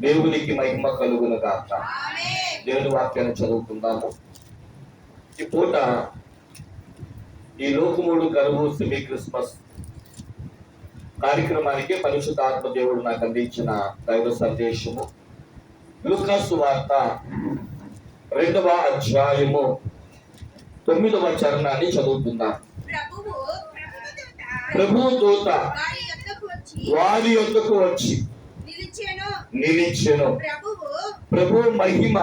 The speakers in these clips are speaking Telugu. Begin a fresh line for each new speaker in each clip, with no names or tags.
దేవునికి మహిమ కలుగును గాక. దేవుని వాక్యాన్ని చదువుకుందాము. ఈ పూట ఈ లోకముడు గరువు సెమీ క్రిస్మస్ కార్యక్రమానికి పరిశుద్ధ ఆత్మ దేవుడు నాకు అందించిన దైవ సందేశము. లుకాసు వార్త రెండవ అధ్యాయము తొమ్మిదవ చరణాన్ని చదువుకుందాం. ప్రభు దూత
వారి యొద్దకు వచ్చి నిలిచెను.
ప్రభు మహిమ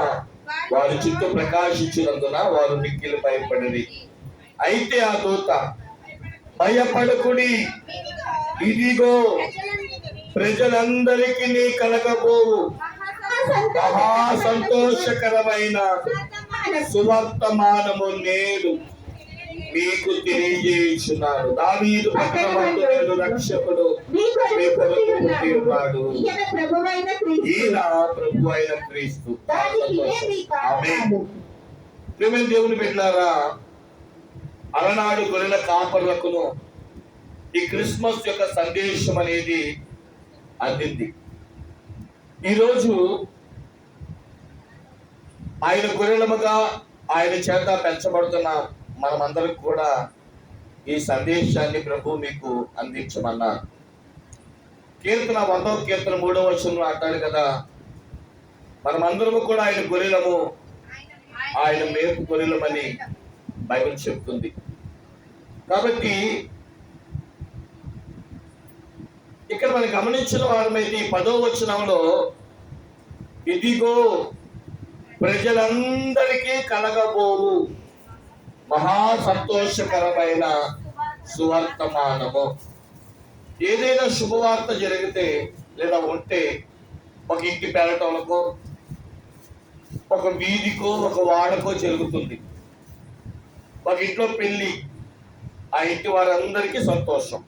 వారి చుట్టూ ప్రకాశించినందున వారు మిక్కిలి భయపడది అయితే ఆ దూత భయపడకుడి. ఇదిగో ప్రజలందరికీ నీ కలగబోవు. మహా సంతోషకరమైన సువర్తమానము నేడు. మీకు తెలియజేయుచున్నాను. దావీదు పట్టణమందు రక్షకుడు మీ కొరకు పుట్టి ఉన్నాడు. ఈయన ప్రభు అయిన క్రీస్తు. ప్రేమ దేవుని పెట్టారా అలనాడు గొర్రెల కాపర్లకును ఈ క్రిస్మస్ యొక్క సందేశం అనేది అందింది. ఈరోజు ఆయన గొర్రెలముగా ఆయన చేత పెంచబడుతున్నారు. మనమందరికి కూడా ఈ సందేశాన్ని ప్రభు మీకు అందించమన్నారు కీర్తన వందో కీర్తన మూడవ వచనంలో అంటాడు కదా. మనమందరము కూడా ఆయన గొర్రెలము. ఆయన మేపు గొర్రెలమని బైబిల్ చెప్తుంది. కాబట్టి ఇక్కడ మనం గమనించిన వారమైతే ఈ పదో వచనంలో ఇదిగో ప్రజలందరికీ కలగబోవు మహా సంతోషకరమైన సువర్తమానము. ఏదైనా శుభవార్త జరిగితే లేదా ఉంటే ఒక ఇంటి పేరటంలో ఒక వీధికో ఒక వాడకో జరుగుతుంది. ఒక ఇంట్లో పెళ్ళి ఆ ఇంటి వారందరికీ సంతోషం.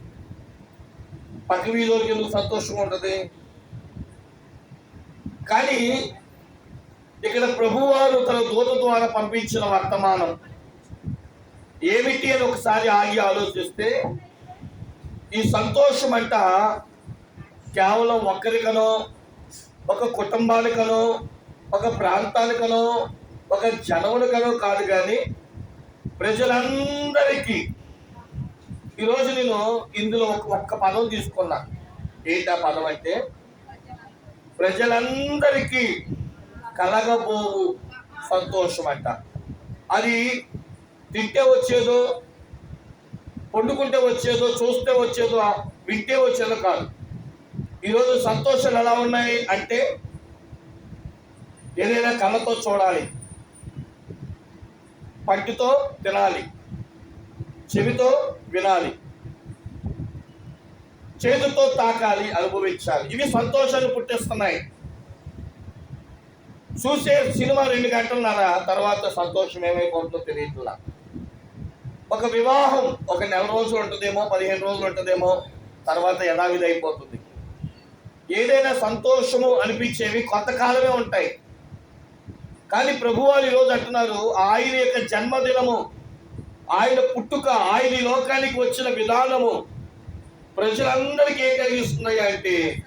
పక్క వీధులకి ఎందుకు సంతోషం ఉంటుంది? కానీ ఇక్కడ ప్రభువారు తన దూత ద్వారా పంపించిన వర్తమానం ఏమిటి అని ఒకసారి ఆగి ఆలోచిస్తే ఈ సంతోషం అంట కేవలం ఒక్కరికనో ఒక కుటుంబానికనో ఒక ప్రాంతానికనో ఒక జనములకనో కాదు కానీ ప్రజలందరికీ ఈరోజు నేను ఇందులో ఒక ఒక్క పదం తీసుకున్నా. ఏంటి ఆ పదం అంటే? ప్రజలందరికీ కలగబోవు సంతోషం అంట అది తింటే వచ్చేదో వండుకుంటే వచ్చేదో చూస్తే వచ్చేదో వింటే వచ్చేదో కాదు. ఈరోజు సంతోషాలు ఎలా ఉన్నాయి అంటే ఏదైనా కళ్ళతో చూడాలి. పంటితో తినాలి. చెవితో వినాలి. చేతితో తాకాలి అనుభవించాలి. ఇవి సంతోషాన్ని పుట్టిస్తున్నాయి. చూసే సినిమా రెండు గంటలన్నర తర్వాత సంతోషం ఏమైపోతుందో తెలియట్లా. ఒక వివాహం ఒక నెల రోజులు ఉంటుందేమో పదిహేను రోజులు ఉంటుందేమో తర్వాత యథావిధి అయిపోతుంది. ఏదైనా సంతోషము అనిపించేవి కొంతకాలమే ఉంటాయి. కానీ ప్రభువారు ఈరోజు అంటున్నారు ఆయన యొక్క జన్మదినము ఆయన పుట్టుక ఆయన లోకానికి వచ్చిన విధానము ప్రజలందరికీ ఏం కలిగిస్తున్నాయి అంటే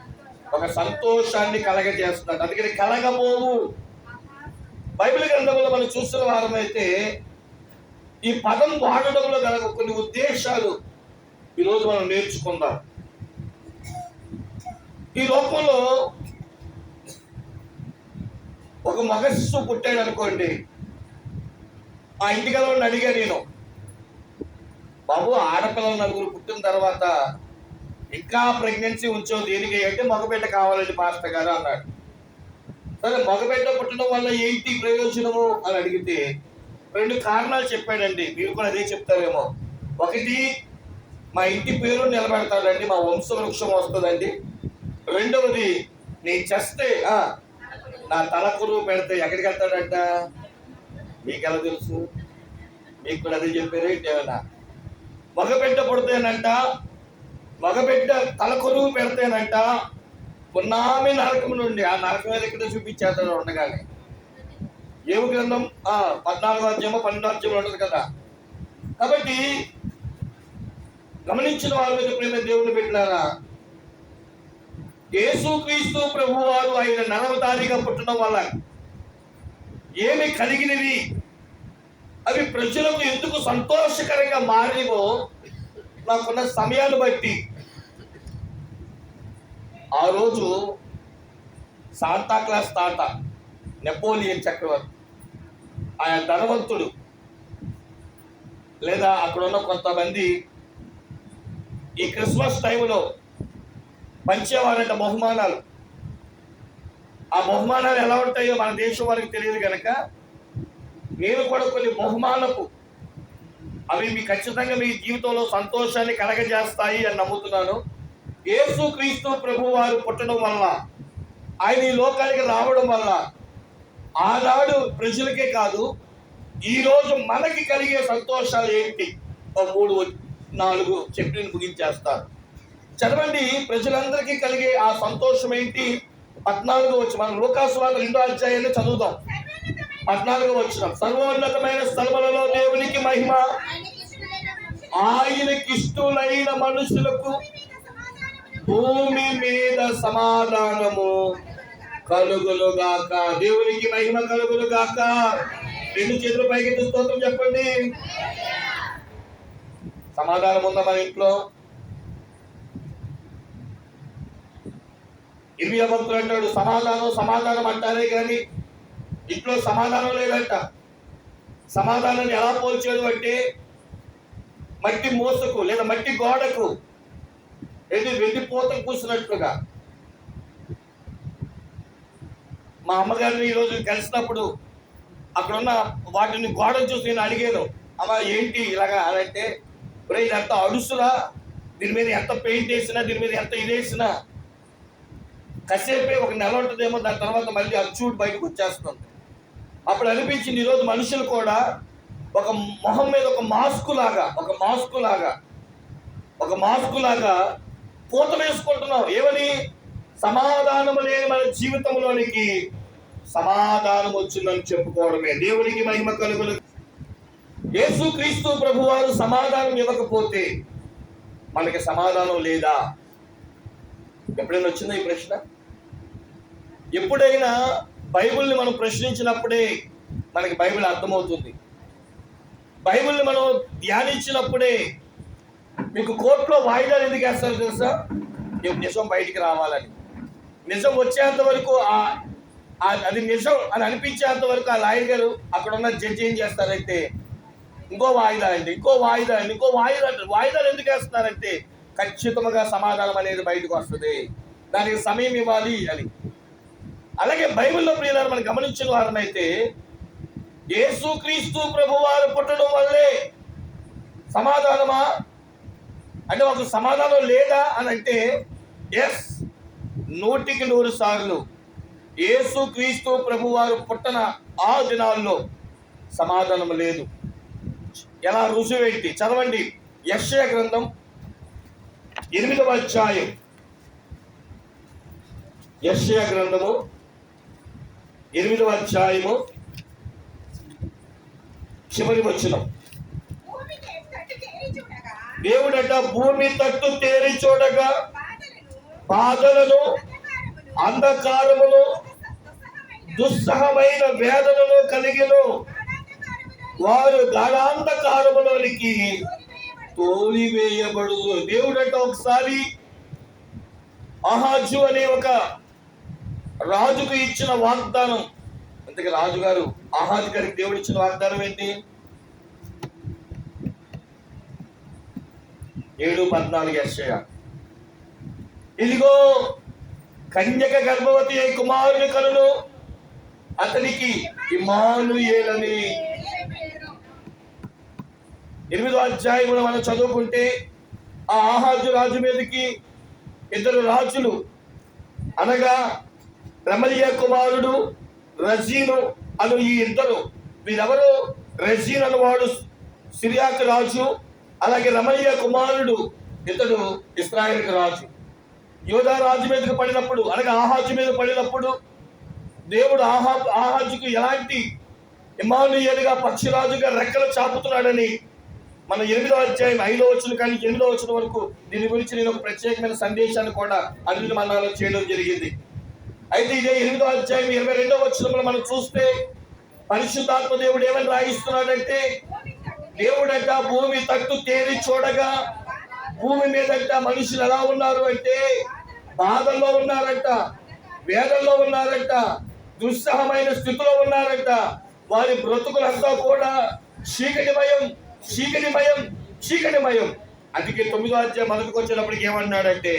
ఒక సంతోషాన్ని కలగజేస్తున్నాడు అందుకని కలగబోవు బైబిల్ గ్రంథంలో మనం చూస్తున్న వారమైతే ఈ పదం వాడడంలో గల కొన్ని ఉద్దేశాలు ఈరోజు మనం నేర్చుకుందాం. ఈ లోకంలో ఒక మగ పుట్టాడు అనుకోండి. ఆ ఇంటి వెళ్ళి అడిగా నేను బాబు ఆడపిల్లలు నలుగురు పుట్టిన తర్వాత ఇంకా ప్రెగ్నెన్సీ ఉంచో దేనికి అంటే మగబిడ్డ కావాలండి పాస్టర్ గారు అన్నాడు. సరే మగబిడ్డ పుట్టడం వల్ల ఏంటి ప్రయోజనము అని అడిగితే రెండు కారణాలు చెప్పాడండి. మీరు కూడా అదే చెప్తారేమో. ఒకటి మా ఇంటి పేరు నిలబెడతాడండి. మా వంశ వృక్షం వస్తుందండి. రెండవది నేను చస్తే నా తలకురు పెడితే ఎక్కడికి వెళ్తాడంట? మీకు ఎలా తెలుసు? మీకు కూడా అదే చెప్పారు ఏంటి మగబిడ్డ పుడితేనంట మగబిడ్డ తలకొరువు పెడితేనంట పున్నామి నరకం నుండి ఆ నరకం మీద ఇక్కడ చూపించేస్తాడు ఉండగానే. ఏమి గ్రంథం? ఆ పద్నాలుగో అధ్యాయమో పన్నెండో అధ్యాయంలో ఉంటుంది కదా. కాబట్టి గమనించిన వారి మీద ప్రేమ దేవుడు పెట్టినారా యేసుక్రీస్తు ప్రభువారు ఆయన నరవతారిగా పుట్టడం వల్ల ఏమి కలిగినవి? అవి ప్రజలకు ఎందుకు సంతోషకరంగా మారినవో నాకున్న సమయాన్ని బట్టి. ఆ రోజు శాంతా క్లాస్ తాత నెపోలియన్ చక్రవర్తి ఆయన ధనవంతుడు. లేదా అక్కడ ఉన్న కొంతమంది ఈ క్రిస్మస్ టైంలో పంచేవారంట బహుమానాలు. ఆ బహుమానాలు ఎలా ఉంటాయో మన దేశం వారికి తెలియదు కనుక నేను కూడా కొన్ని బహుమానపు అవి మీ ఖచ్చితంగా మీ జీవితంలో సంతోషాన్ని కలగజేస్తాయి అని నమ్ముతున్నాను. యేసు క్రీస్తు ప్రభు వారు పుట్టడం వల్ల ఆయన ఈ లోకానికి రావడం వల్ల ఆనాడు ప్రజలకే కాదు ఈరోజు మనకి కలిగే సంతోషాలు ఏంటి? ఒక మూడు నాలుగు చెప్పిన ముగించేస్తారు చదవండి ప్రజలందరికీ కలిగే ఆ సంతోషం ఏంటి? పద్నాలుగు వచ్చి మనం లోకాసు రెండో అధ్యాయాన్ని చదువుదాం. పద్నాలుగు వచ్చిన సర్వోన్నతమైన స్థలములలో దేవునికి మహిమ.
ఆయనకి మనుషులకు
ఇష్టలైన మనుషులకు
భూమి మీద సమాధానము.
కలుగులు గాక దేవునికి మహిమ కలుగులు గాక రెండు చేతులు పైకి స్తోత్రం చెప్పండి. సమాధానం ఉందా మన ఇంట్లో? ఇరవై భక్తులు అంటాడు సమాధానం సమాధానం అంటారే కానీ ఇంట్లో సమాధానం లేదంట. సమాధానాన్ని ఎలా పోల్చాడు అంటే మట్టి మోసకు లేదా మట్టి గోడకు ఏది వెండి కూర్చున్నట్లుగా మా అమ్మగారిని ఈరోజు కలిసినప్పుడు అక్కడున్న వాటిని గోడను చూసి నేను అడిగాను అమ్మ ఏంటి ఇలాగా? అని అంటే ఇది ఇదంతా అడుసురా దీని మీద ఎంత పెయింట్ వేసినా దీని మీద ఎంత ఇది వేసినా కసేపే ఒక నెల ఉంటుందేమో దాని తర్వాత మళ్ళీ అచ్చూడు బయటకు వచ్చేస్తుంది. అప్పుడు అనిపించింది ఈరోజు మనుషులు కూడా ఒక మొహం మీద ఒక మాస్కు లాగా ఒక మాస్కు లాగా ఒక మాస్కు లాగా పూత వేసుకుంటున్నాం ఏమని? సమాధానము లేని మన జీవితంలోనికి సమాధానం వచ్చిందని చెప్పుకోవడమే. దేవునికి మహిమ కలుగులు యేసుక్రీస్తు ప్రభువారు సమాధానం ఇవ్వకపోతే మనకి సమాధానం లేదా? ఎప్పుడైనా వచ్చిందా ఈ ప్రశ్న? ఎప్పుడైనా బైబిల్ని మనం ప్రశ్నించినప్పుడే మనకి బైబిల్ అర్థమవుతుంది. బైబిల్ని మనం ధ్యానించినప్పుడే మీకు కోర్టులో వాయిదాలు ఎందుకు వేస్తారు తెలుసా? నిజం బయటికి రావాలని. నిజం వచ్చేంత వరకు ఆ- అది నిజం అని అనిపించేంత వరకు ఆ లాయర్ గారు అక్కడ ఉన్న జడ్జి ఏం చేస్తారంటే ఇంకో వాయిదా అండి ఇంకో వాయిదా అండి ఇంకో వాయిదా వాయిదాలు ఎందుకు వేస్తున్నారంటే ఖచ్చితంగా సమాధానం అనేది బయటకు వస్తుంది. దానికి సమయం ఇవ్వాలి అని. అలాగే బైబిల్లో ప్రియులను మనం గమనించిన వారమైతే యేసుక్రీస్తు ప్రభువారు పుట్టడం వల్లే సమాధానమా? అంటే ఒక సమాధానం లేదా అని అంటే ఎస్ నూటికి నూరు సార్లు. యేసుక్రీస్తు ప్రభువారు పుట్టన ఆ దినాల్లో సమాధానం లేదు. ఎలా రుజువేంటి? చదవండి. యక్షయ గ్రంథం ఎనిమిదవ అధ్యాయం. యక్షయ గ్రంథము ఎనిమిదవ అధ్యాయము చివరి
వచ్చిన
దేవుడట భూమి తట్టు తేరి చూడగా
బాధలను అంధకారమును దుస్సహమైన
వేదనను వేదనలు కలిగిను. వారు గాఢాంధకారములోనికి
తోలివేయబడు
తోలివేయబడు అంటే ఒకసారి అహాజు అనే ఒక రాజుకు ఇచ్చిన వాగ్దానం. అందుకే రాజుగారు ఆహాజు గారికి దేవుడు ఇచ్చిన వాగ్దానం ఏంటి? ఏడు పద్నాలుగు అక్షయ ఇదిగో కన్యక గర్భవతి అయి కుమారుని కలను. అతనికి ఇమానుయేలని ఎనిమిదో అధ్యాయములు మనం చదువుకుంటే ఆ ఆహాజు రాజు మీదకి ఇద్దరు రాజులు అనగా రమలియ కుమారుడు రజీను అను ఈ ఇద్దరు. వీరెవరు? రజీన్ అనువాడు సిరియాకు రాజు అలాగే రమలియ కుమారుడు ఇతడు ఇస్రాయల్కి రాజు. యోధా రాజు మీదకి పడినప్పుడు అనగా ఆహాజు మీద పడినప్పుడు దేవుడు ఆహా ఆహాజుకు ఎలాంటి ఇమానుయేలుగా పక్షిరాజుగా రెక్కలు చాపుతున్నాడని మన ఎనిమిదో అధ్యాయం ఐదో వచ్చిన కానీ ఎనిమిదో వచ్చిన వరకు దీని గురించి నేను ఒక ప్రత్యేకమైన సందేశాన్ని కూడా అన్ని మనాలో చేయడం జరిగింది. అయితే ఇదే ఎనిమిదో అధ్యాయం ఇరవై రెండో వచ్చినప్పుడు మనం చూస్తే పరిశుద్ధాత్మ దేవుడు ఏమని రాయిస్తున్నాడంటే దేవుడంట భూమి తట్టు తేరి చూడగా భూమి మీదంట మనుషులు ఎలా ఉన్నారు? అంటే బాధల్లో ఉన్నారంట వేదల్లో ఉన్నారంట దుస్సహమైన స్థితిలో ఉన్నారంట. వారి బ్రతుకులంతా కూడా చీకటిమయం చీకటిమయం చీకటిమయం. అందుకే తొమ్మిదో అధ్యాయం మొదటికి వచ్చినప్పటికి ఏమన్నాడంటే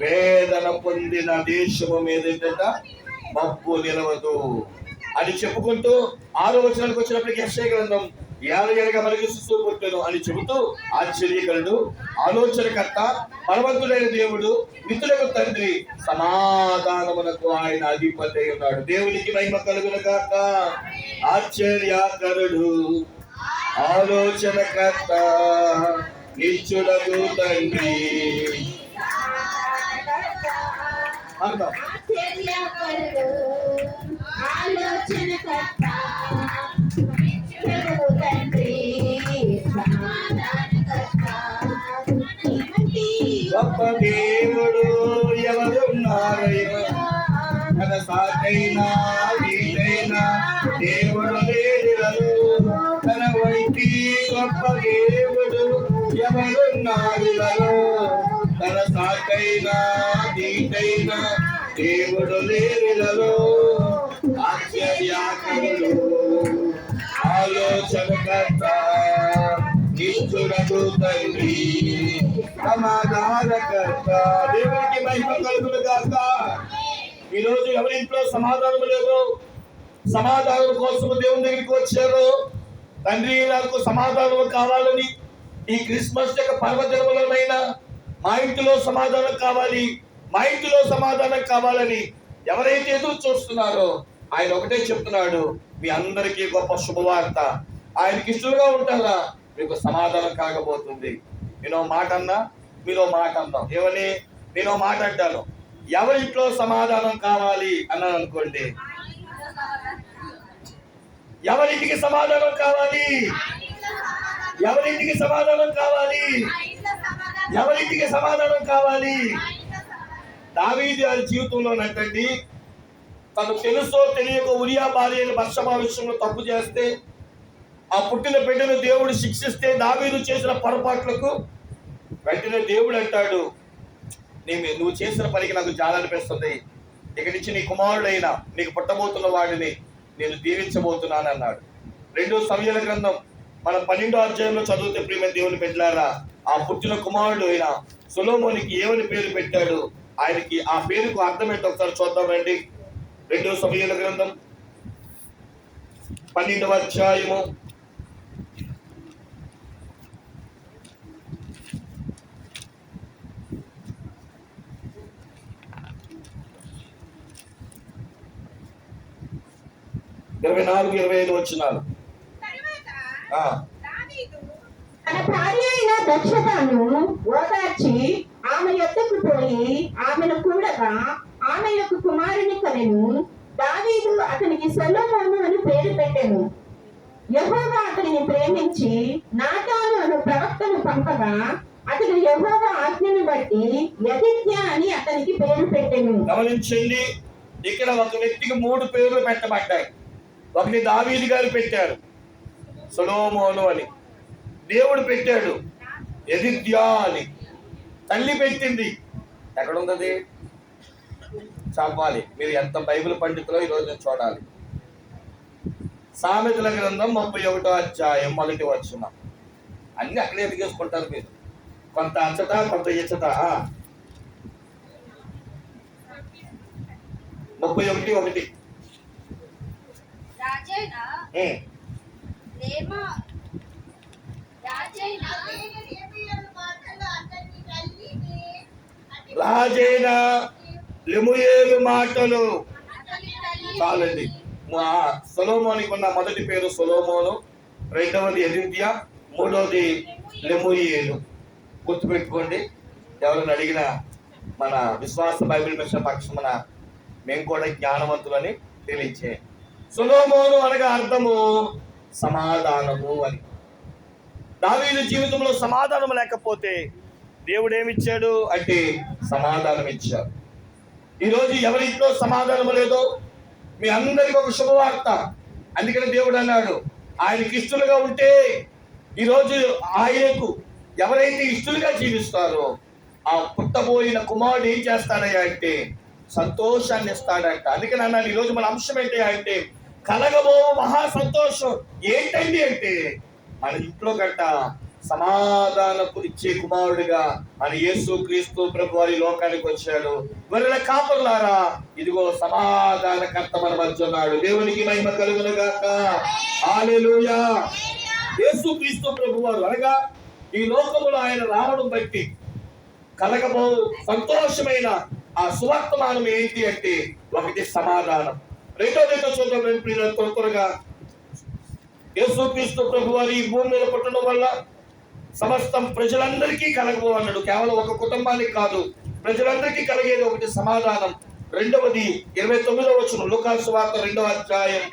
వేదన
పొందిన దేశము మీద ఏంటంట మబ్బు నిలవదు. అని చెప్పుకుంటూ ఆరో వచనానికి వచ్చినప్పటికీ యెషయా గ్రంథం జ్ఞాన మనకి శిశువు పుట్టను అని చెబుతూ ఆశ్చర్యకరుడు ఆలోచనకర్త బలవంతుడైన దేవుడు మిత్రులకు తండ్రి సమాధానమునకు ఆయన అధిపతి ఉన్నాడు. దేవునికి మహిమ కలుగును కాక ఆశ్చర్యకరుడు ఆలోచనకర్త నిత్యుడకు తండ్రి. అర్థం దేవుడు ఎవరున్నారయ్యా మన సాకైనా వీటైనా దేవుడు లేడు తన వంటి గొప్ప దేవుడు ఎవరున్నారు? తన సాకైనా వీటైనా దేవుడు లేడు ఆశ్చర్యాకరుడు ఆలోచనకర్త నిత్యుడకు తండ్రి సమాధానకర్త. దేవునికి మహిమ కలుగును కాక ఈరోజు ఎవరి ఎవరింట్లో సమాధానం లేదు సమాధానం కోసం దేవుని దగ్గరికి వచ్చారు తండ్రి నాకు సమాధానం కావాలని ఈ క్రిస్మస్ యొక్క పర్వదినములనైనా మా ఇంటిలో సమాధానం కావాలి మా ఇంటిలో సమాధానం కావాలని ఎవరైతే ఎదురు చూస్తున్నారో ఆయన ఒకటే చెప్తున్నాడు మీ అందరికీ గొప్ప శుభవార్త. ఆయనకి ఇష్టలుగా ఉంటారా? మీకు సమాధానం కాకపోతుంది. నేను మాట అన్నా మీరు మాట అందాం ఏమని? నేను మాట అంటాను. ఎవరింట్లో సమాధానం కావాలి అన్నాను అనుకోండి. ఎవరింటికి సమాధానం కావాలి? ఎవరింటికి సమాధానం కావాలి? ఎవరింటికి సమాధానం కావాలి? దావీది వారి జీవితంలో నటండి తను తెలుసో తెలియక ఉరియా భార్యను అయిన విషయంలో తప్పు చేస్తే ఆ పుట్టిన బిడ్డను దేవుడు శిక్షిస్తే దావీదు చేసిన పొరపాట్లకు వెంటనే దేవుడు అంటాడు నేను నువ్వు చేసిన పనికి నాకు జాలనిపిస్తుంది ఇక నుంచి నీ కుమారుడైన నీకు పుట్టబోతున్న వాడిని నేను దీవించబోతున్నాను అన్నాడు. రెండో సమయాల గ్రంథం మన పన్నెండో అధ్యాయంలో చదివితే ప్రియమైన దేవుని పెట్టారా ఆ పుట్టిన కుమారుడు అయిన సులోమోనికి ఏమని పేరు పెట్టాడు? ఆయనకి ఆ పేరుకు అర్థం ఏంటో ఒకసారి చూద్దామండి రెండో సమయాల గ్రంథం పన్నెండవ అధ్యాయము ఇరవై నాలుగు ఇరవై ఐదు
దావీదు
తన భార్య అయిన దక్షతను ఓదార్చి ఆమె యొద్దకు పోయి ఆమెను కూడగా ఆమె యొక్క కుమారుని కనెను. దావీదు అతనికి సొలొమోను అని పేరు పెట్టెను. యెహోవా అతనిని ప్రేమించి నాతాను అను ప్రవక్తను పంపగా అతడు యెహోవా ఆజ్ఞను బట్టి యదిత్య అని అతనికి పేరు పెట్టెను.
గమనించండి ఇక్కడ ఒక వ్యక్తికి మూడు పేర్లు పెట్టబడ్డాయి. ఒకటి దావీది గారు పెట్టారు. సొలోమోను అని. దేవుడు పెట్టాడు. ఎదిద్యా అని. తల్లి పెట్టింది. ఎక్కడుందది? చెప్పాలి మీరు ఎంత బైబిల్ పండితులో ఈరోజు నేను చూడాలి. సామెతల గ్రంథం ముప్పై ఒకటో అధ్యాయం మొదటి వచ్చిన అన్ని అక్కడే ఎదిగేసుకుంటారు మీరు. కొంత అచ్చట కొంత ఇచ్చట ముప్పై ఒకటి ఒకటి
రాజైన
ఉం.
లేమ రాజైన
నేను లేవీయుల మాటలు అతని తల్లిని అతని
రాజైన లెముయేలు మాటలు. చాలండి. మా సొలోమోనికి ఉన్న మొదటి పేరు సొలోమోను రెండవది ఎదిద్య మూడవది లెముయేలు. గుర్తుపెట్టుకోండి ఎవరైనా అడిగినా మన విశ్వాస బైబిల్ మిషన్ పక్షమున మేము కూడా జ్ఞానవంతులని తెలియచే సులోమోను అనగా అర్థము సమాధానము అని. దావీదు జీవితంలో సమాధానం లేకపోతే దేవుడు ఏమిచ్చాడు అంటే సమాధానం ఇచ్చాడు ఈరోజు ఎవరింట్లో సమాధానం లేదో మీ అందరికీ ఒక శుభవార్త. అందుకని దేవుడు అన్నాడు ఆయనకి ఇష్టలుగా ఉంటే ఈరోజు ఆయనకు ఎవరైతే ఇష్టలుగా జీవిస్తారో ఆ పుట్టబోయిన కుమారుడు ఏం చేస్తాడయ్యా అంటే సంతోషాన్ని ఇస్తాడంట. అందుకని అన్నాను ఈరోజు మన అంశం ఏంటి అంటే కలగబో మహా సంతోషం. ఏంటండి అంటే మన ఇంట్లో గట్ట సమాధానపు ఇచ్చే కుమారుడిగా మన యేసు క్రీస్తు ప్రభు వారి లోకానికి వచ్చాడు. గొర్రెల కాపర్లారా ఇదిగో సమాధానకర్త మన మధ్య ఉన్నాడు. దేవునికి మహిమ కలుగును గాక. ఆలెలుయా యేసు క్రీస్తు ప్రభు వారు. అనగా ఈ లోకములో ఆయన రావడం బట్టి కలగబో సంతోషమైన ఆ సువర్తమానం ఏంటి అంటే ఒకటి సమాధానం. రెండోది ఏంటో చూద్దాం రెండు ప్రియుల త్వర త్వరగా యేసుక్రీస్తు ప్రభు వారి ఈ భూమి మీద పుట్టడం వల్ల సమస్తం ప్రజలందరికీ కలగబో అన్నాడు కేవలం ఒక కుటుంబానికి కాదు ప్రజలందరికీ కలిగేది ఒకటి సమాధానం. రెండవది ఇరవై తొమ్మిదవ వచ్చిన లోకాసు వార్త రెండవ అధ్యాయం.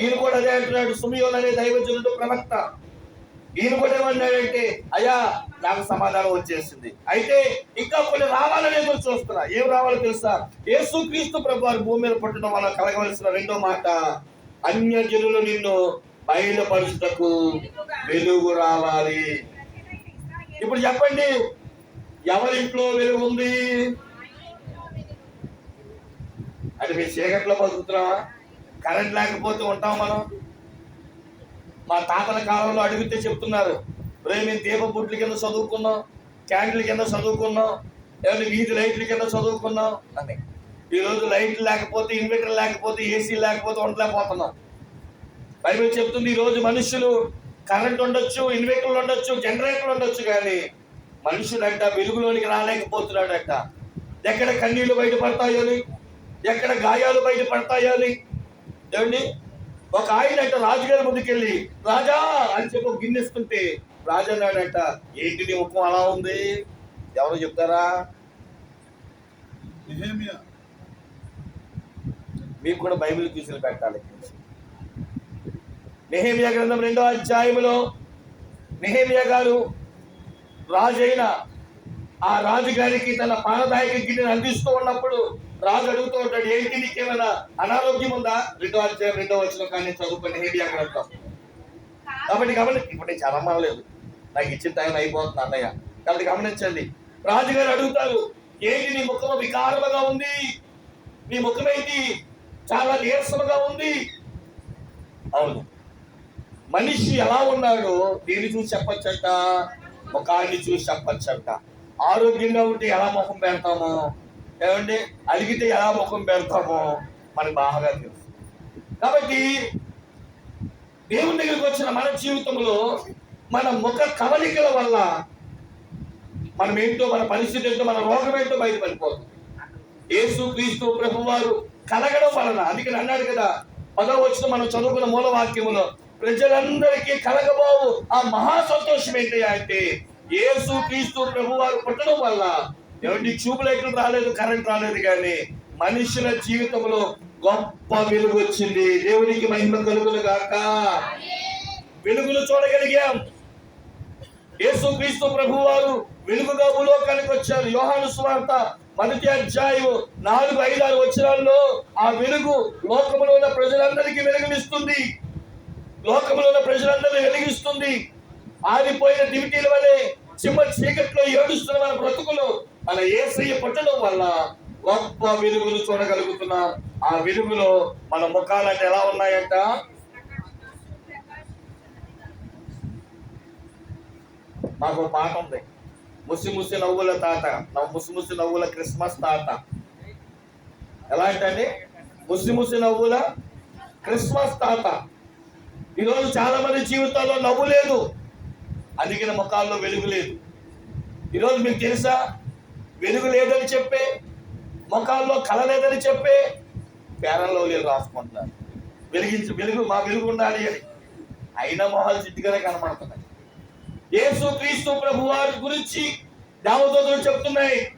ఈయన కూడా అదే అంటున్నాడు సుమియోన్ అనే దైవజనుడు ప్రవక్త. ఈయన కూడా ఏమన్నాడంటే అయ్యా నాకు సమాధానం వచ్చేసింది. అయితే ఇంకా కొన్ని రావాలని ఎదురు చూస్తున్నా. ఏం రావాలో తెలుసా? యేసు క్రీస్తు ప్రభు వారి భూమి మీద పుట్టడం వల్ల కలగవలసిన రెండో మాట అన్య జనులు నిన్ను బయలుపరుచుటకు వెలుగు రావాలి. ఇప్పుడు చెప్పండి ఎవరింట్లో వెలుగు ఉంది? అంటే మీరు చీకట్లో బతుకుతున్నావా? కరెంట్ లేకపోతే ఉంటాం మనం? మా తాతల కాలంలో అడిగితే చెప్తున్నారు. రే మేము దీప బుడ్ల కింద చదువుకున్నాం క్యాండిల్ కింద చదువుకున్నాం ఏమైనా వీధి లైట్ల కింద చదువుకున్నాం. అని ఈరోజు లైట్లు లేకపోతే ఇన్వర్టర్ లేకపోతే ఏసీ లేకపోతే ఉండలేకపోతున్నాం. బైబిల్ చెప్తుంది ఈరోజు మనుషులు కరెంట్ ఉండొచ్చు ఇన్వర్టర్లు ఉండొచ్చు జనరేటర్లు ఉండొచ్చు కానీ మనుషులంట వెలుగులోనికి రాలేకపోతున్నాడట. ఎక్కడ కన్నీళ్ళు బయటపడతాయో ఎక్కడ గాయాలు బయటపడతాయో ఏమండి? ఒక ఆయన అంట రాజుగారి ముందుకెళ్ళి రాజా! అని చెప్పి గిన్నెస్తుంటే రాజు అన్నాడంట ఏంటి నీ ముఖం అలా ఉంది? ఎవరు చెప్తారా? మీకు కూడా బైబిల్ తీసుకుని పెట్టాలి. నెహేమియా గ్రంథం రెండో అధ్యాయములో నెహేమియా గారు రాజైన ఆ రాజుగారికి తన పానదాయక గిన్నెను అందిస్తూ ఉన్నప్పుడు రాజు అడుగుతూ ఉంటాడు ఏంటి నీకేమైనా అనారోగ్యం ఉందా? రెండో అధ్యాయం రెండో వచ్చిన కానీ చదువుకుని నెహేమియా గ్రంథం కాబట్టి గమనించి ఇప్పుడు నేను చదవలేదు నాకు ఇచ్చిన టైం అయిపోతుంది అన్నయ్య. కాబట్టి గమనించండి. రాజుగారు అడుగుతారు ఏంటి నీ ముఖం వికారముగా ఉంది? నీ ముఖం ఏంటి చాలా నీరసముగా ఉంది? అవును. మనిషి ఎలా ఉన్నాడో దీన్ని చూసి చెప్పచ్చంట ముఖాన్ని చూసి చెప్పచ్చట. ఆరోగ్యంగా ఉంటే ఎలా ముఖం పెడతాము? ఏమంటే అడిగితే ఎలా ముఖం పెడతామో? మనకు బాగా తెలుసు. కాబట్టి దేవుని దగ్గరికి వచ్చిన మన జీవితంలో మన ముఖ కవలికల వల్ల మనం ఏంటో మన పరిస్థితి ఏంటో మన రోగం ఏంటో బయటపడిపోతుంది. యేసు క్రీస్తు ప్రభు వారు కలగడం వలన అందుకని అన్నాడు కదా పదవ వచ్చిన మనం చదువుకున్న మూల వాక్యములో ప్రజలందరికీ కలగబోవు ఆ మహా సంతోషం ఏంటి అంటే యేసు క్రీస్తు ప్రభువారు పుట్టడం వల్ల ఎవరి ట్యూబ్ లైట్లు రాలేదు కరెంట్ రాలేదు కానీ మనుషుల జీవితంలో గొప్ప వెలుగు వచ్చింది. దేవునికి మహిమ కలుగులు గాక. వెలుగులు చూడగలిగాం. యేసు క్రీస్తు ప్రభు వారు వెలుగుగా భూలోకానికి వచ్చారు. యోహాను స్వార్త మొదటి అధ్యాయం నాలుగు ఐదు ఆరు వచ్చినాల్లో ఆ వెలుగు లోకములో ఉన్న ప్రజలందరికీ వెలుగునిస్తుంది. లోకములో ఉన్న ప్రజలందరినీ వెలిగిస్తుంది. ఆరిపోయిన దివిటీల వలె చిమ్మ చీకట్లో ఏడుస్తున్న మన బ్రతుకులు మన ఏసయ్య పట్టడం వల్ల గొప్ప వెలుగులు చూడగలుగుతున్నాం ఆ వెలుగులో మన ముఖాలంటే ఎలా ఉన్నాయంట? మాకు పాట ఉంది. ముసి ముసి నవ్వుల తాత నా ముసి ముసి నవ్వుల క్రిస్మస్ తాత. ఎలా అంటే ముసి ముసి నవ్వుల క్రిస్మస్ తాత. ఈరోజు చాలా మంది జీవితాల్లో నవ్వు లేదు. అందుకని ముఖాల్లో వెలుగు లేదు. ఈరోజు మీకు తెలుసా? వెలుగు లేదని చెప్పే ముఖాల్లో కళ లేదని చెప్పే పేరంలో లేదు రాసుకుంటున్నారు. వెలిగించి వెలుగు మా వెలుగు ఉండాలి అని. అయినా మొహాలు చిట్టుగానే కనబడుతున్నాయి యేసు క్రీస్తు ప్రభు వారి గురించి దేవదూతలు చెప్తున్నాయి.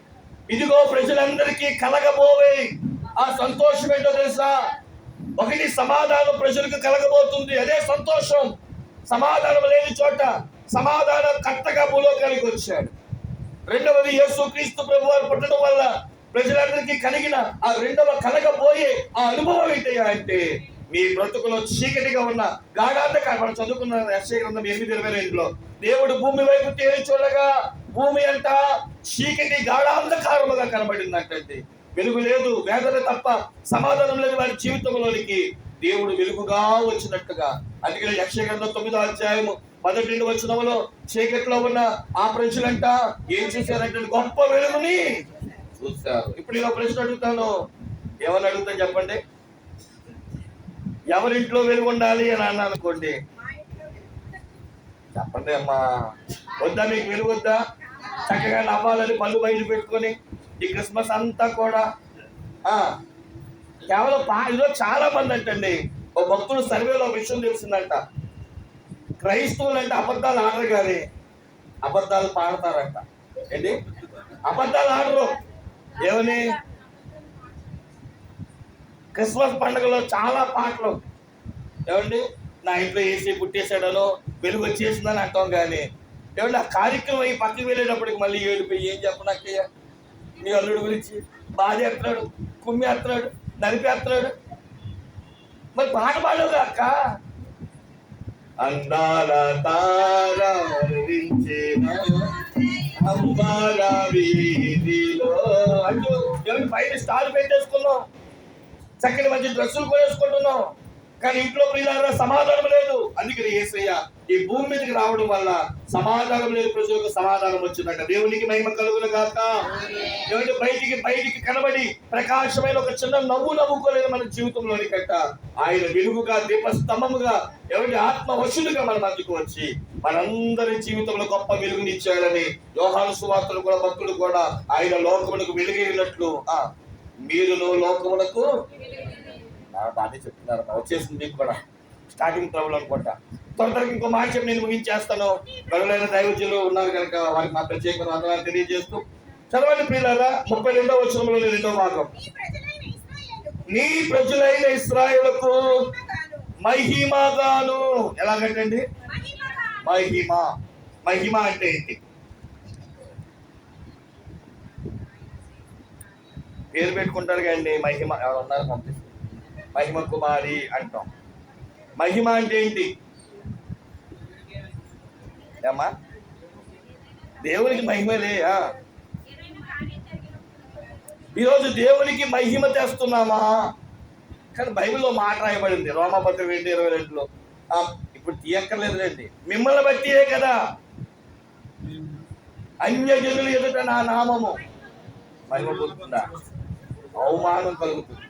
ఇదిగో ప్రజలందరికీ కలగబోవే. ఆ సంతోషం ఏంటో తెలుసా? ఒకటి సమాధానం ప్రజలకు కలగబోతుంది. అదే సంతోషం. సమాధానం లేని చోట సమాధానం కర్తగా భూలోకానికి వచ్చాడు. రెండవది యేసు క్రీస్తు ప్రభు వారు పుట్టడం వల్ల ప్రజలందరికీ కలిగిన ఆ రెండవ కలగబోయే ఆ అనుభవం ఏంటయ్యా అంటే మీ బ్రతుకులో చీకటిగా ఉన్న గాఢాంధకార మనం చదువుకున్న గ్రంథం ఎనిమిది ఇరవై రెండులో దేవుడు భూమి వైపు తేలి చూడగా భూమి అంట చీకటి గాఢాంధకారముగా కనబడిందంటే వెలుగు లేదు వేదన తప్ప సమాధానం లేదు వారి జీవితంలోనికి దేవుడు వెలుగుగా వచ్చినట్టుగా. అందుకని యక్షగ్రంథం తొమ్మిదో అధ్యాయము మొదటి రెండు వచనంలో చీకట్లో ఉన్న ఆ ప్రజలంట ఏం చేశారంటే గొప్ప వెలుగుని చూస్తారు ఇప్పుడు నేను ప్రశ్న అడుగుతాను. ఎవరిని అడుగుతాను చెప్పండి? ఎవరింట్లో వెలుగు ఉండాలి అని అన్న అనుకోండి. చెప్పండి అమ్మా. వద్దా మీకు వెలుగు వద్దా? చక్కగా నవ్వాలని పళ్ళు బయలు పెట్టుకొని ఈ క్రిస్మస్ అంతా కూడా. కేవలం పా ఈరోజు చాలా మంది అంటండి. ఒక భక్తుడు సర్వేలో విషయం తెలిసిందంట. క్రైస్తవులు అంటే అబద్ధాలు ఆడరు కానీ అబద్ధాలు పాడతారంట. ఏంటి? అబద్ధాలు ఆడరు. ఏమని? క్రిస్మస్ పండుగలో చాలా పాటలు. ఏమండి? నా ఇంట్లో ఏసీ పుట్టేశాడనో వెలుగు వచ్చేసిందని అంటాం కానీ ఏమంటే ఆ కార్యక్రమం ఈ పక్కకి వెళ్ళేటప్పటికి మళ్ళీ ఏడిపోయి ఏం చెప్పనక్కయ్య? నీ అల్లుడు గురించి బాధ ఎత్తాడు కుమ్మి ఎత్తాడు నలిపేస్తున్నాడు. మరి పాట పాడవు అక్క? అందాల తార అంబాల వీధిలో. అంటూ ఏమిటి పైన స్టార్ పెట్టేసుకున్నాం. చక్కని మంచి డ్రెస్సులు కొనేసుకుంటున్నాం. కానీ ఇంట్లో ప్రియులారా సమాధానం లేదు. అందుకని ఏసయ్య ఈ భూమి మీదకి రావడం వల్ల సమాధానం లేదు ప్రజలకు సమాధానం వచ్చిందట. దేవునికి మహిమ కలుగును కాక ఏమంటే బయటికి బయటికి కనబడి ప్రకాశమైన ఒక చిన్న నవ్వు నవ్వుకోలేదు మన జీవితంలోని కట్ట. ఆయన వెలుగుగా దీపస్తంభముగా ఎవరి ఆత్మ వశులుగా మన మధ్యకు వచ్చి మనందరి జీవితంలో గొప్ప వెలుగునిచ్చాడని యోహాను సువార్తలు కూడా భక్తులు కూడా ఆయన లోకములకు వెలుగైనట్లు ఆ లోకములకు బాగానే చెప్తున్నారు. వచ్చేసింది మీకు కూడా. స్టార్టింగ్ ట్రబుల్ అనుకుంటా. తొందరగా ఇంకో మాట చెప్పి నేను ముగించేస్తాను గడులైన దైవజ్యులు ఉన్నారు కనుక వారికి మా ప్రత్యేక వందనాలు తెలియజేస్తూ చదవండి ప్రియులారా ముప్పై రెండో వచనంలోని రెండో భాగం.
ప్రజలైన
నీ ప్రజలైన ఇస్రాయులకు
మహిమగాను,
ఎలాగంటండి? మహిమ. మహిమ అంటే ఏంటి? పేరు పెట్టుకుంటారు కదండి మహిమ. ఎవరు ఉన్నారు పంపిస్తారు మహిమ కుమారి అంటాం. మహిమ అంటే ఏంటి? ఏమ్మా? దేవునికి మహిమలే ఆ. ఈరోజు దేవునికి మహిమ తెస్తున్నామా? కానీ బైబిల్లో మాట రాయబడింది. రోమపత్రి రెండు ఇరవై రెండులో. ఇప్పుడు ఇప్పుడు తీయక్కర్లేదులేండి మిమ్మల్ని బట్టియే కదా. అన్యజనులు ఎదుట నా నామము. మహిమ పొందుతుందా? అవమానం కలుగుతుంది.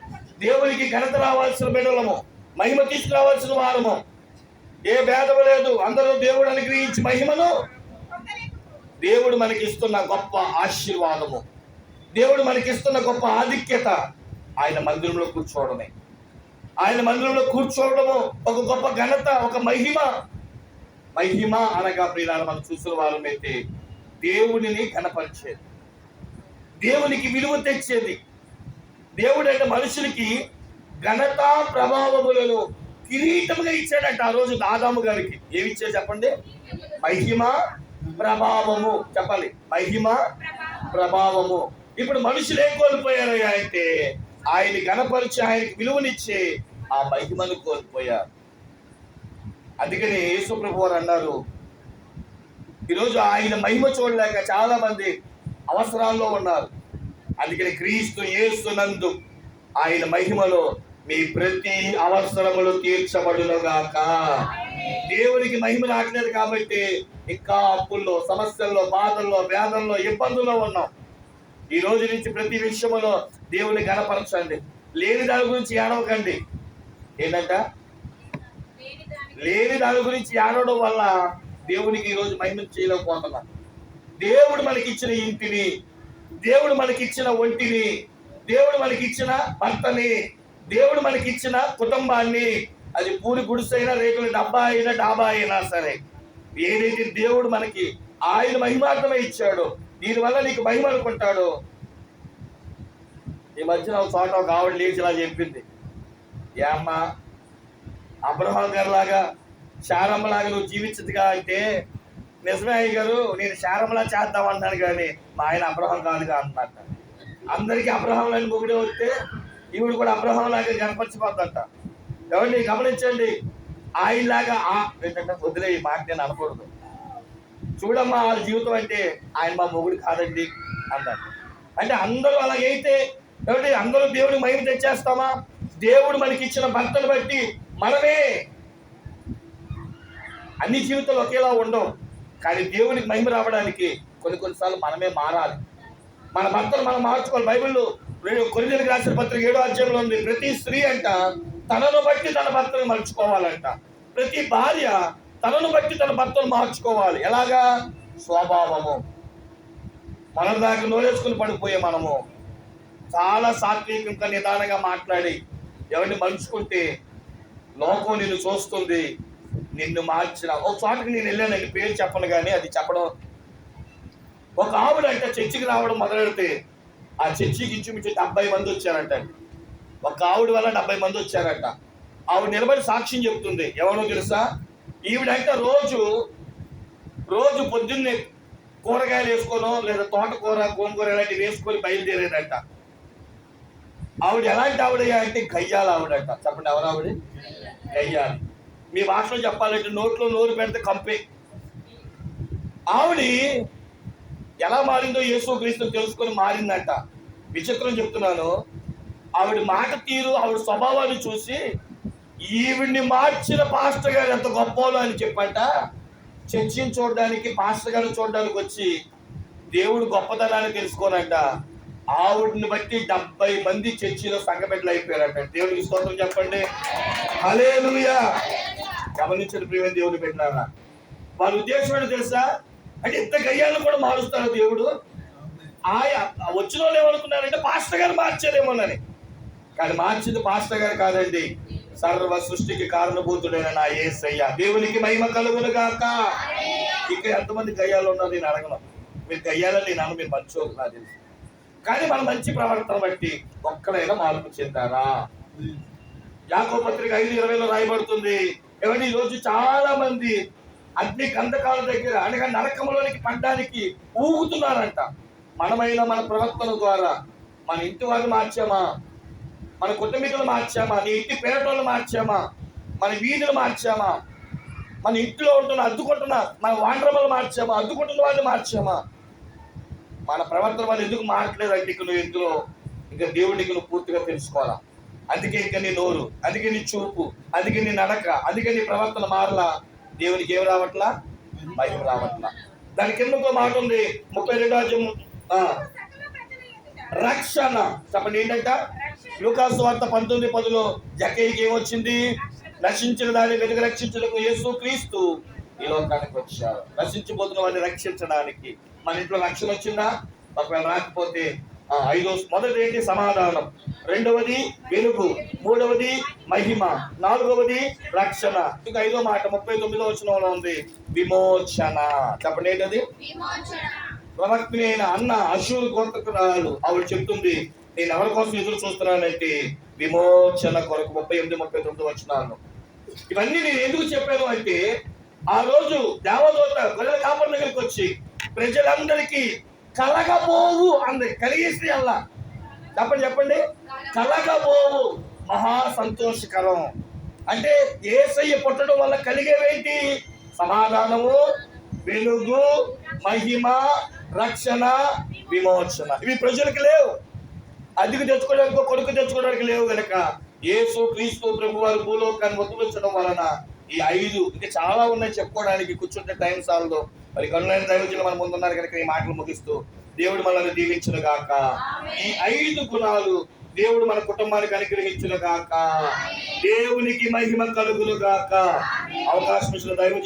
దేవునికి ఘనత రావాల్సిన బిడ్డలము మహిమ తీసుకురావాల్సిన వారము. ఏ భేదము లేదు. అందరూ దేవుడు అనుగ్రహించి మహిమను దేవుడు మనకిస్తున్న గొప్ప ఆశీర్వాదము. దేవుడు మనకిస్తున్న గొప్ప ఆధిక్యత ఆయన మందిరంలో కూర్చోవడమే. ఆయన మందిరంలో కూర్చోవడము ఒక గొప్ప ఘనత ఒక మహిమ. మహిమ అనగా ప్రియులారా మనం చూసిన వారమైతే దేవుడిని కనపరిచేది. దేవునికి విలువ తెచ్చేది. దేవుడు మనుషులకి ఘనత ప్రభావములను కిరీటముగా ఇచ్చాడంట ఆ రోజు దాదాము గారికి. ఏమి చెప్పండి? మహిమ ప్రభావము. చెప్పాలి. మహిమ ప్రభావము. ఇప్పుడు మనుషులు ఏం కోల్పోయారు అంటే ఆయన గణపరిచి ఆయనకి విలువనిచ్చే ఆ మహిమను కోల్పోయారు. అందుకని యేసుప్రభు వారు అన్నారు ఈరోజు ఆయన మహిమ చూడలేక చాలా మంది అవసరాల్లో ఉన్నారు. అందుకని క్రీస్తు యేసునందు ఆయన మహిమలో మీ ప్రతి అవసరములు తీర్చబడునుగాక. దేవునికి మహిమ రాట్లేదు కాబట్టి ఇంకా అప్పుల్లో సమస్యల్లో బాధల్లో వేదనలో ఇబ్బందుల్లో ఉన్నాం. ఈ రోజు నుంచి ప్రతి విషయములో దేవుని గణపరచండి. లేని దాని గురించి ఏడవకండి. ఏంటంట? లేని దాని గురించి ఏడవడం వల్ల దేవునికి ఈ రోజు మహిమ చేయలేకపోతున్నాం. దేవుడు మనకి ఇచ్చిన ఇంటిని దేవుడు మనకి ఇచ్చిన ఒంటిని దేవుడు మనకి ఇచ్చిన భర్తని దేవుడు మనకి ఇచ్చిన కుటుంబాన్ని అది పూరి గుడిసైనా రేకుల డబ్బా అయినా డాబా అయినా సరే ఏదైతే దేవుడు మనకి ఆయన మహిమార్థమే ఇచ్చాడు దీనివల్ల నీకు మహిమ అనుకుంటాడు ఈ మధ్యన ఒక చోట ఒక ఆవిడ లేచి ఇలా చెప్పింది. ఏమ్మా అబ్రహాం గారు లాగా శారమ్మలాగా నువ్వు జీవించదుగా అంటే నిజమే గారు నేను శారమలా చేద్దాం అన్నాను కానీ మా ఆయన అబ్రహం కాదుగా అన్నట్ట అందరికీ అబ్రహం లాంటి మొగుడే వస్తే ఈవిడ కూడా అబ్రహం లాగా కనపరిచిపోద్దంట. ఎవరిని గమనించండి? ఆయనలాగా లాగా ఏంటంటే వదిలే ఈ మాట నేను అనకూడదు. చూడమ్మా వాళ్ళ జీవితం అంటే ఆయన మా మొగుడు కాదండి అన్నారు అంటే అందరూ అలాగైతే ఏమంటే అందరూ దేవుడి మహిమ తెచ్చేస్తామా? దేవుడు మనకి ఇచ్చిన భర్తను బట్టి మనమే అన్ని జీవితాలు ఒకేలా ఉండవు కానీ దేవునికి మహిమ రావడానికి కొన్ని కొన్నిసార్లు మనమే మారాలి. మన భర్తను మనం మార్చుకోవాలి. బైబిల్లో కొరిదలకు రాసిన పత్రిక ఏడో అధ్యాయంలో ఉంది. ప్రతి స్త్రీ అంట తనను బట్టి తన భర్తను మలుచుకోవాలంట. ప్రతి భార్య తనను బట్టి తన భర్తను మార్చుకోవాలి. ఎలాగా? స్వభావము. మన దాకా నోరేసుకుని పడిపోయే మనము. చాలా సాత్వికంగా నిదానంగా మాట్లాడి ఎవరిని మలుచుకుంటే లోకం నిన్ను చూస్తుంది. నిన్ను మార్చిన. ఒక చోటకి నేను వెళ్ళానండి పేరు చెప్పను కానీ అది చెప్పడం. ఒక ఆవిడ అంటే చర్చికి రావడం మొదలెడితే ఆ చర్చికి ఇంచుమించు డెబ్బై మంది వచ్చారంట. ఒక ఆవిడ వల్ల డెబ్బై మంది వచ్చారంట. ఆవిడ నిలబడి సాక్ష్యం చెప్తుంది ఎవరో తెలుసా? ఈవిడంటే రోజు రోజు పొద్దున్నే కూరగాయలు వేసుకోను లేదా తోటకూర గోంగూర ఇలాంటివి వేసుకొని బయలుదేరేదంట. ఆవిడ ఎలాంటి ఆవిడ అంటే గయ్యాల ఆవిడంట. చెప్పండి ఎవరు ఆవిడ? గయ్యాలి. మీ భాషలో చెప్పాలంటే నోట్లో నోరు పెడితే కంపే. ఆవిడ ఎలా మారిందో యేసు క్రీస్తు తెలుసుకొని మారిందంట. విచిత్రం చెప్తున్నాను. ఆవిడ మాట తీరు ఆవిడ స్వభావాన్ని చూసి ఈవిడ్ని మార్చిన పాస్టర్ గారు ఎంత గొప్పలో అని చెప్పంట. చర్చిని చూడడానికి పాస్టర్ గారు చూడడానికి వచ్చి దేవుడు గొప్పతనాన్ని తెలుసుకోనంట. ఆవిడ్ని బట్టి డెబ్బై మంది చర్చిలో సంగపెట్టలు అయిపోయారంట. దేవుడికి స్తోత్రం చెప్పండి. హలేలుయా గమనించిన ప్రియమైన దేవుని పెట్టినారా వాళ్ళ ఉద్దేశం ఏంటో తెలుసా? అంటే ఇంత గయ్యాలను కూడా మారుస్తాడు దేవుడు. ఆయా వచ్చిన వాళ్ళు ఏమనుకున్నారంటే పాస్టర్ గారు మార్చలేమోనని కానీ మార్చింది పాస్టర్ గారు కాదండి. సర్వ సృష్టికి కారణభూతుడైన నా ఏసయ్య. దేవునికి మహిమ కలుగును గాక. ఇంకా ఎంతమంది గయ్యాలు ఉన్నారు నేను అడగను. మీరు గయ్యాలని నేను అను మీరు మంచోరు నాకు తెలుసు. కానీ మన మంచి ప్రవర్తన బట్టి ఒక్కడైనా మార్పు చెందారా? యాకో పత్రిక ఐదు ఇరవైలో రాయబడుతుంది. ఏమంటే ఈరోజు రోజు చాలా మంది అగ్ని గంధకాల దగ్గర అనగా నరకంలోనికి పడ్డానికి ఊగుతున్నారంట. మనమైన మన ప్రవర్తన ద్వారా మన ఇంటి వాళ్ళు మార్చామా? మన కుటుంబీకులు మార్చామా? నీ ఇంటి పేరటోళ్ళు మార్చామా? మన వీధులు మార్చామా? మన ఇంట్లో ఉంటున్న అద్దుకుంటున్న మన వాండ్రమలు మార్చామా? అద్దుకుంటున్న వాళ్ళు మార్చామా? మన ప్రవర్తన వాళ్ళు ఎందుకు మారట్లేదు అంటే నువ్వు ఇందులో ఇంకా దేవుడికి నువ్వు పూర్తిగా తెలుసుకోవాలా? అందుకే ఇంకా నీ నోరు అందుకే నీ చూపు అందుకే నీ నడక అందుకే నీ ప్రవర్తన మారలా. దేవునికి ఏం రావట్లా? భయం రావట్లా. దాని కింద ఒక మాట ఉంది. ముప్పై రెండో రక్షణ. చెప్పండి ఏంటంట? లూకాస్ వార్త పంతొమ్మిది పదిలో జకైకి ఏమొచ్చింది? నశించిన దాన్ని వెనుక రక్షించడానికి యేసు క్రీస్తు ఈ లోకానికి వచ్చారు. నశించిపోతున్న వాడిని రక్షించడానికి. మన ఇంట్లో రక్షణ వచ్చిందా? ఒకవేళ రాకపోతే ఐదో మొదటి సమాధానం. రెండవది వెలుగు. మూడవది మహిమ. నాలుగవది రక్షణ. ఇంకా ఐదో మాట ముప్పై తొమ్మిదో వచనంలో ఉంది. విమోచన. చెప్పండి ఏంటది?
విమోచన
ప్రవక్తిని అయిన అన్న అశూరు గోత్రకురాలు ఆవిడ చెప్తుంది నేను ఎవరి కోసం ఎదురు చూస్తున్నానంటే విమోచన కొరకు. ముప్పై ఎనిమిది ముప్పై తొమ్మిది వచ్చినాను ఇవన్నీ నేను ఎందుకు చెప్పాను అంటే ఆ రోజు దేవదూత గొర్రెల కాపర్ దగ్గరికి వచ్చి ప్రజలందరికీ కలగబోవు అంది. కలిగేసి అల్లా. చెప్పండి చెప్పండి. కలగబోవు మహా సంతోషకరం అంటే ఏసయ్య పుట్టడం వల్ల కలిగేవేంటి? సమాధానము వెలుగు మహిమ రక్షణ విమోచన. ఇవి ప్రజలకు లేవు. అద్దెకు తెచ్చుకోవడానికి కొడుకు తెచ్చుకోవడానికి లేవు కనుక యేసు క్రీస్తు ప్రభు వారు భూలోకాన్ని వదిలించడం వలన ఈ ఐదు ఇంకా చాలా ఉన్నాయి చెప్పుకోవడానికి కూర్చుంటే టైం సాల్దు మరి కనులైన దైవజులు మన ముందున్నారు కనుక ఈ మాటలు ముగిస్తూ దేవుడు మనల్ని దీవించిన గాక. ఈ ఐదు గుణాలు దేవుడు మన కుటుంబానికి అనుగ్రహించిన గాక. దేవునికి మహిమ కలుగును గాక. అవకాశం ఇచ్చిన దైవజులు